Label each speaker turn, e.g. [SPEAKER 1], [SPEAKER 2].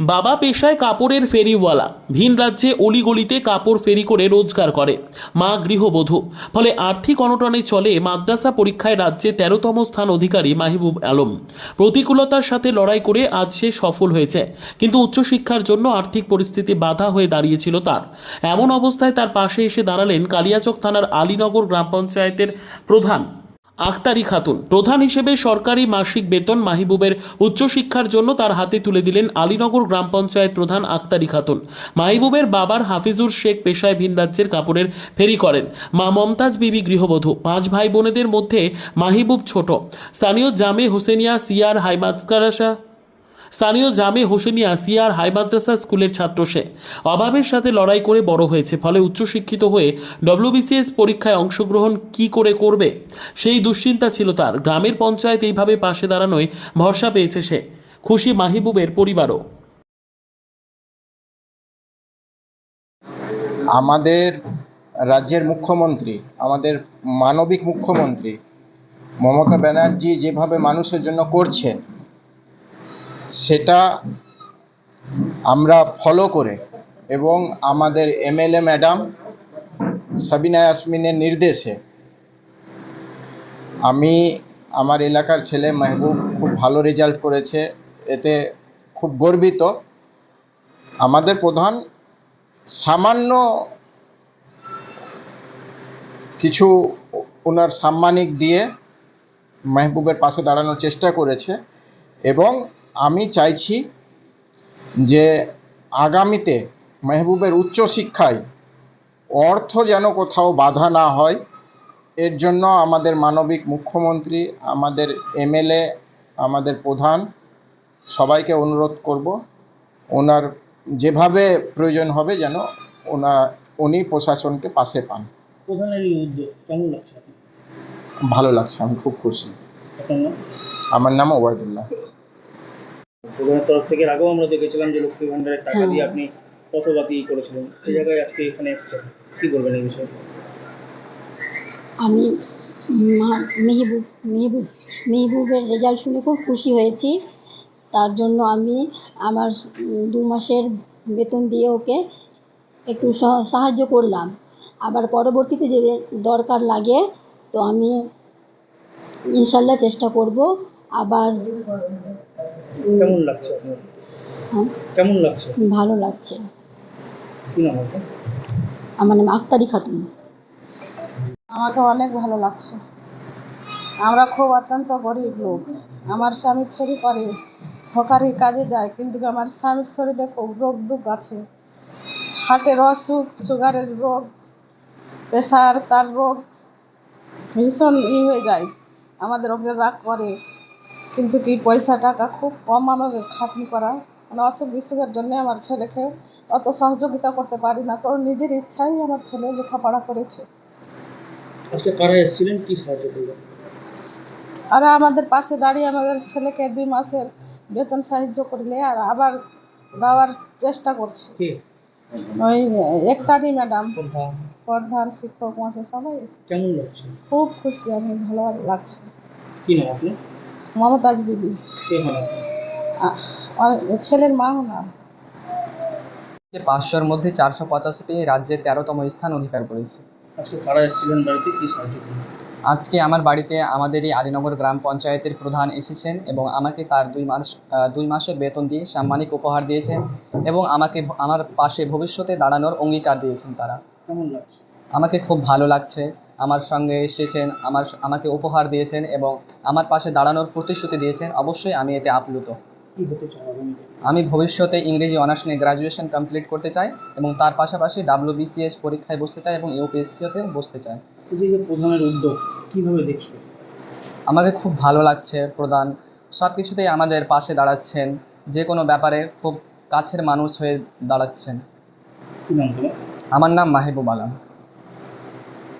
[SPEAKER 1] বাবা পেশায় কাপড়ের ফেরিওয়ালা। ভিন রাজ্যে অলিগলিতে কাপড় ফেরি করে রোজগার করে। মা গৃহবধূ। ফলে আর্থিক অনটনে চলে মাদ্রাসা পরীক্ষায় রাজ্যে তেরোতম স্থান অধিকারী মাহিবুব আলম। প্রতিকূলতার সাথে লড়াই করে আজ সে সফল হয়েছে। কিন্তু উচ্চশিক্ষার জন্য আর্থিক পরিস্থিতি বাধা হয়ে দাঁড়িয়েছিল তার। এমন অবস্থায় তার পাশে এসে দাঁড়ালেন কালিয়াচক থানার আলীনগর গ্রাম পঞ্চায়েতের প্রধান আখতারি খাতুন। প্রধান হিসেবে সরকারি মাসিক বেতন মাহিবুবের উচ্চশিক্ষার জন্য তার হাতে তুলে দিলেন আলীনগর গ্রাম পঞ্চায়েত প্রধান আখতারি খাতুন। মাহিবুবের বাবার হাফিজুর শেখ পেশায় ভিন রাজ্যের কাপড়ের ফেরি করেন। মা মমতাজ বিবি গৃহবধূ। পাঁচ ভাই বোনেদের মধ্যে মাহিবুব ছোট। স্থানীয় জামে হোসেনিয়া, সিয়ার, হাইমাতকারাসা স্থানীয় জামে হোসেনিয়া সিআর হাই মাদ্রাসা স্কুলের ছাত্র সে। অভাবের সাথে লড়াই করে বড় হয়েছে, ফলে উচ্চশিক্ষিত হয়ে ডব্লিউবিসিএস পরীক্ষায় অংশগ্রহণ কি করে করবে? সেই দুশ্চিন্তা ছিল তার। গ্রামের পঞ্চায়েত এইভাবে পাশে দাঁড়ানোয় ভরসা পেয়েছে সে। খুশি মাহিবুবের পরিবারও।
[SPEAKER 2] আমাদের রাজ্যের মুখ্যমন্ত্রী, আমাদের মানবিক মুখ্যমন্ত্রী মমতা ব্যানার্জি যেভাবে মানুষের জন্য করছেন সেটা আমরা ফলো করে এবং আমাদের এমএলএ ম্যাডাম সাবিনা ইয়াসমিনের নির্দেশে আমি আমার এলাকার ছেলে মেহবুব খুব ভালো রেজাল্ট করেছে, এতে খুব গর্বিত। আমাদের প্রধান সামান্য কিছু ওনার সাম্মানিক দিয়ে মেহবুবের পাশে দাঁড়ানোর চেষ্টা করেছে এবং আমি চাইছি যে আগামীতে মেহবুবের উচ্চশিক্ষায় অর্থ যেন কোথাও বাধা না হয়। এর জন্য আমাদের মানবিক মুখ্যমন্ত্রী আমাদের এমএলএ আমাদের প্রধান সবাইকে অনুরোধ করব ওনার যেভাবে প্রয়োজন হবে যেন ওনা উনি প্রশাসনকে পাশে পান? ভালো লাগছে আমি খুব খুশি। আমার নাম ওবায়দুল্লাহ।
[SPEAKER 3] প্রধানের তরফ থেকে আগেও আমরা দেখেছিলাম যে লক্ষ্মী ভান্ডারের টাকা
[SPEAKER 4] হ্যাঁ।
[SPEAKER 3] দিয়ে আপনি কত বাতি করেছিলেন। সেই জায়গায় আজকে এখানে এসেছেন। কি বলবেন এই বিষয়ে?
[SPEAKER 4] আমি মেহবুব মেহবুব মেহবুবের রেজাল্ট শুনে খুব খুশি হয়েছি। তার জন্য আমি আমার দু মাসের বেতন দিয়ে ওকে একটু সাহায্য করলাম। আবার পরবর্তীতে যে দরকার লাগে তো আমি ইনশাল্লাহ চেষ্টা করব। আবার
[SPEAKER 3] কেমন লাগছে আপনার?
[SPEAKER 4] হ্যাঁ,
[SPEAKER 3] কেমন লাগছে?
[SPEAKER 4] ভালো লাগছে।
[SPEAKER 3] কি নাম আপনার?
[SPEAKER 4] আমার নাম আখতারি খাতুন।
[SPEAKER 5] আমাকে অনেক ভালো লাগছে। আমরা খুব অত্যন্ত গরিব লোক। আমার স্বামী ফেরি করে হকারি কাজে যায় কিন্তু আমার স্বামীর শরীরে খুব রোগ দুঃখ আছে। হার্টের অসুখ সুগারের রোগ প্রেশার তার রোগ ভীষণ ই হয়ে যায়। আমাদের ওপরে রাগ করে। কিন্তু কি পয়সা টাকা খুব কম আমাকে খাটনি করা। মানে অসুখ বিসুখের জন্য আমার ছেলেকে অত সহযোগিতা করতে পারি না। তোর নিজের ইচ্ছাই আমার ছেলে লেখাপড়া করেছে।
[SPEAKER 3] আজকে কারা এসেছিলেন? কি সাহায্য করবেন
[SPEAKER 5] আর আমাদের পাশে দাঁড়িয়ে আমাদের ছেলেকে দুই মাসের বেতন সাহায্য করলে আর আবার দেওয়ার চেষ্টা করছি। ওই একতারি ম্যাডাম।
[SPEAKER 3] প্রধান
[SPEAKER 5] প্রধান শিক্ষক মহাশয় সবাই এসে
[SPEAKER 3] কেমন লাগছে?
[SPEAKER 5] খুব খুশি আমি ভালো লাগছে।
[SPEAKER 3] কি নাম আপনার?
[SPEAKER 5] মমতাজ বিবি।
[SPEAKER 3] কে হন আপনি
[SPEAKER 5] আ- আর ছেলের মা না।
[SPEAKER 6] পাঁচশোর মধ্যে চারশো পঁচাশি পেয়ে রাজ্যে তেরোতম স্থান অধিকার করেছে।
[SPEAKER 3] আজকে
[SPEAKER 6] আমার বাড়িতে আমাদের এই আলীনগর গ্রাম পঞ্চায়েতের প্রধান এসেছেন এবং আমাকে তার দুই মাস আহ, দুই মাসের বেতন দিয়ে সাম্মানিক উপহার দিয়েছেন এবং আমাকে আমার পাশে ভবিষ্যতে দাঁড়ানোর অঙ্গীকার দিয়েছেন তারা।
[SPEAKER 3] কেমন লাগছে?
[SPEAKER 6] আমাকে খুব ভালো লাগছে। আমার সঙ্গে এসেছেন আমার আমাকে উপহার দিয়েছেন এবং আমার পাশে দাঁড়ানোর প্রতিশ্রুতি দিয়েছেন। অবশ্যই আমি এতে আপ্লুত। আমি ভবিষ্যতে ইংরেজি অনার্স নিয়ে গ্রাজুয়েশন কমপ্লিট করতে চাই এবং তার পাশাপাশি ডাব্লিউবিসিএস পরীক্ষায় বসতে চাই এবং ইউপিএসসিতে বসতে চাই।
[SPEAKER 3] যে প্রধানের উদ্যোগ কীভাবে দেখছ?
[SPEAKER 6] আমাকে খুব ভালো লাগছে প্রধান। সব কিছুতেই আমাদের পাশে দাঁড়াচ্ছেন। যে কোনো ব্যাপারে খুব কাছের মানুষ হয়ে দাঁড়াচ্ছেন। আমার নাম মাহিবুব আলম।